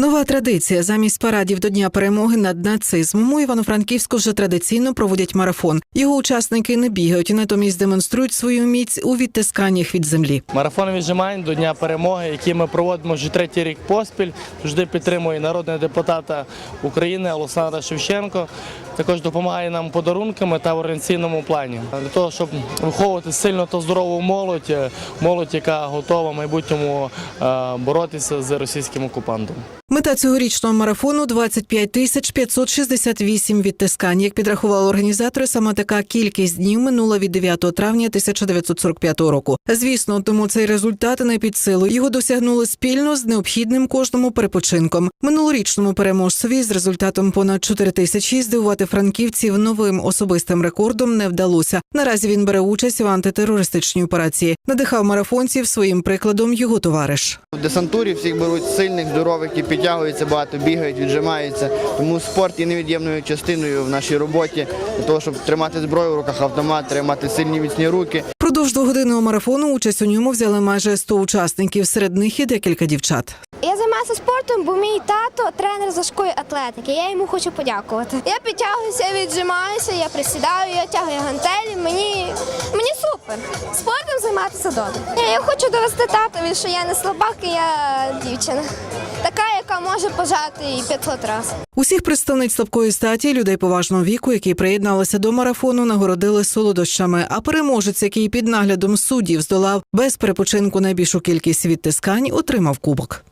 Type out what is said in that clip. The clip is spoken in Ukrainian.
Нова традиція замість парадів до Дня перемоги над нацизмом у Івано-Франківську вже традиційно проводять марафон. Його учасники не бігають, натомість демонструють свою міць у відтисканнях від землі. Марафон віджимань до Дня перемоги, який ми проводимо вже третій рік поспіль. Завжди підтримує народного депутата України Олександра Шевченко. Також допомагає нам подарунками та в організаційному плані для того, щоб виховувати сильно та здорову молодь, молодь, яка готова в майбутньому е, боротися з російським окупантом. Мета цьогорічного марафону 25 тисяч 568 відтискань. Як підрахували організатори, саме така кількість днів минула від 9 травня 1945 року. Звісно, тому цей результат не під силу. Його досягнули спільно з необхідним кожному перепочинком. Минулорічному переможцеві з результатом понад 4 тисячі здивувати франківців новим особистим рекордом не вдалося. Наразі він бере участь в антитерористичній операції. Надихав марафонців своїм прикладом його товариш. Десантурі всіх беруть сильних, здорових, які підтягуються багато, бігають, віджимаються. Тому спорт є невід'ємною частиною в нашій роботі для того, щоб тримати зброю в руках, автомат, тримати сильні міцні руки. Продовж двогодинного марафону участь у ньому взяли майже 100 учасників. Серед них і декілька дівчат. Я займаюся спортом, бо мій тато тренер з важкої атлетики. Я йому хочу подякувати. Я підтягуюся, віджимаюся, я присідаю, я тягую гантелі. Мені, мені супер. Спортом займатися добре. Я хочу довести татові, що я не слабак, і я дівчина. Може пожати і 500 разів. Усіх представниць слабкої статі, людей поважного віку, які приєдналися до марафону, нагородили солодощами. А переможець, який під наглядом суддів здолав без перепочинку найбільшу кількість відтискань, отримав кубок.